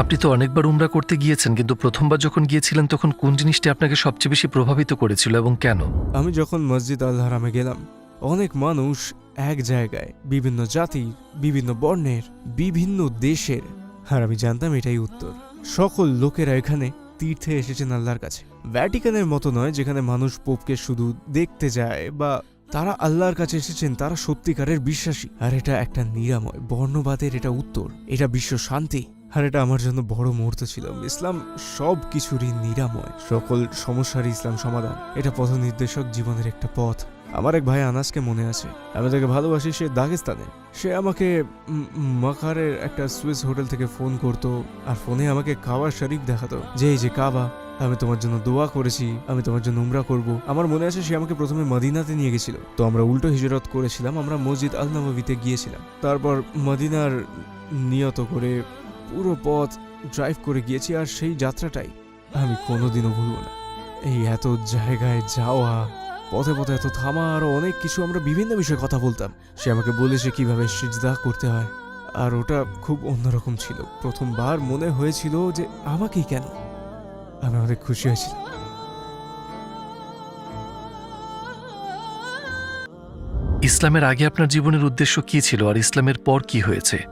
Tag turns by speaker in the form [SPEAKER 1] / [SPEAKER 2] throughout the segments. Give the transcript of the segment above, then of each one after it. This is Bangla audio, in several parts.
[SPEAKER 1] আপনি তো অনেকবার উমরা করতে গিয়েছেন, কিন্তু প্রথমবার যখন গিয়েছিলেন তখন কোন জিনিসটি আপনাকে সবচেয়ে বেশি প্রভাবিত করেছিল এবং কেন?
[SPEAKER 2] আমি যখন মসজিদ আল হারামে গেলাম, অনেক মানুষ এক জায়গায়, বিভিন্ন জাতির, বিভিন্ন বর্ণের, বিভিন্ন দেশের। আর আমি জানতাম এটাই উত্তর। সকল লোকেরা এখানে তীর্থে এসেছেন আল্লাহর কাছে। ভ্যাটিকানের মতো নয়, যেখানে মানুষ পোপকে শুধু দেখতে যায় বা তারা আল্লাহর কাছে এসেছেন, তারা সত্যিকারের বিশ্বাসী। আর এটা একটা নিরাময়, বর্ণবাদের এটা উত্তর। এটা বিশ্ব শান্তি। আর এটা আমার জন্য বড় মুহূর্ত ছিল। ইসলাম সব কিছুরই নিরাময়। সকল সমস্যার ইসলাম সমাধান। এটা পথ নির্দেশক জীবনের একটা পথ। আমার এক ভাই আনাসকে মনে আছে। আমি তাকে ভালোবাসি, সে দাগেস্তানে। সে আমাকে মাকারের একটা সুইস হোটেল থেকে ফোন করত আর ফোনে আমাকে কাবা শরীফ দেখাতো। যে, এই যে কাবা, আমি তোমার জন্য দোয়া করেছি, আমি তোমার জন্য উমরা করব। আমার মনে আছে সে আমাকে প্রথমে মদিনাতে নিয়ে গেছিল। তো আমরা উল্টো হিজরত করেছিলাম, আমরা মসজিদ আল নবীতে গিয়েছিলাম। তারপর মদিনার নিয়ত করে পুরো পথ ড্রাইভ করে গিয়েছি আর সেই যাত্রাটাই আমি কোনোদিনও ভুলব না। এই এত জায়গায় যাওয়া, পথে পথে এত থামা আরও অনেক কিছু আমরা বিভিন্ন বিষয়ে কথা বলতাম। সে আমাকে বলেছে কীভাবে সিজদা করতে হয়। আর ওটা খুব অন্যরকম ছিল। প্রথমবার মনে হয়েছিল যে আমাকেই কেন? আমি অনেক খুশি হয়েছিলাম।
[SPEAKER 1] ইসলামের আগে আপনার জীবনের উদ্দেশ্য কি ছিল আর ইসলামের পর কি হয়েছে?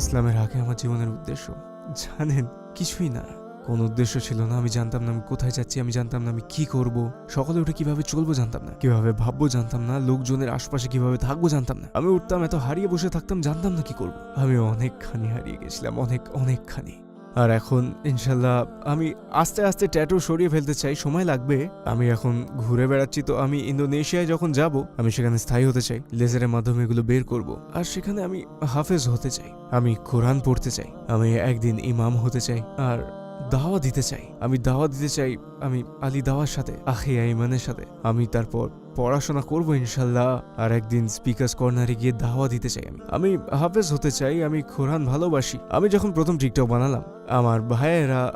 [SPEAKER 2] ইসলামের আগে আমার জীবনের উদ্দেশ্য। জানেন, কিছুই না। কোন উদ্দেশ্য ছিল না, আমি জানতাম না আমি কোথায় যাচ্ছি, আমি জানতাম না আমি কি করব। সকালে উঠে কীভাবে চলবো জানতাম না। কীভাবে ভাববো জানতাম না, লোকজনের আশপাশে কীভাবে থাকব জানতাম না। আমি উঠতাম, এত হারিয়ে বসে থাকতাম, জানতাম না কি করব। আমি অনেকখানি হারিয়ে গেছিলাম, অনেক, অনেকখানি। আর এখন, ইনশাল্লাহ, আমি আস্তে আস্তে ট্যাটু সরিয়ে ফেলতে চাই, সময় লাগবে। আমি এখন ঘুরে বেড়াচ্ছি, তো আমি ইন্দোনেশিয়ায় যখন যাব, আমি সেখানে স্থায়ী হতে চাই লেজারের মাধ্যমে এগুলো বের করব। আর সেখানে আমি হাফেজ হতে চাই, আমি কোরআন পড়তে চাই, আমি একদিন ইমাম হতে চাই, আর দাওয়া দিতে চাই। আমি দাওয়া দিতে চাই, আমি আলী দাওয়ার সাথে আহে আইমানের সাথে। আমি তারপর পড়াশোনা করব ইনশাল্লাহ আর একদিন স্পিকার্স কর্নারে গিয়ে দাওয়া দিতে চাই আমি। আমি হাফেজ হতে চাই, আমি কোরআন ভালোবাসি। আমি যখন প্রথম টিকটক বানালাম, আমার ভাইয়েরা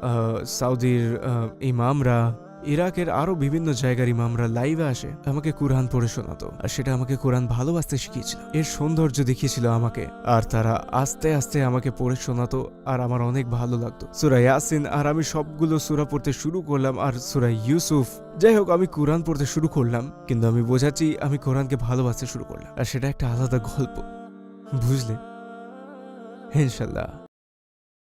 [SPEAKER 2] সাউদির ইমামরা ইরাকের আরও বিভিন্ন জায়গার ইমামরা লাইভে আসে, আমাকে কোরআন পড়ে শোনাতো। আর সেটা আমাকে কোরআন ভালোবাসতে শিখিয়েছিল। এর সৌন্দর্য দেখিয়েছিল আমাকে। আর তারা আস্তে আস্তে আমাকে পড়ে শোনাতো, আর আমার অনেক ভালো লাগতো। সুরা ইয়াসিন, আর আমি সবগুলো সুরা পড়তে শুরু করলাম, আর সুরা ইউসুফ। যাই হোক, আমি কোরআন পড়তে শুরু করলাম, কিন্তু আমি বোঝাচ্ছি আমি কোরআনকে ভালোবাসতে শুরু করলাম। আর সেটা একটা আলাদা গল্প। বুঝলে? ইনশাল্লাহ।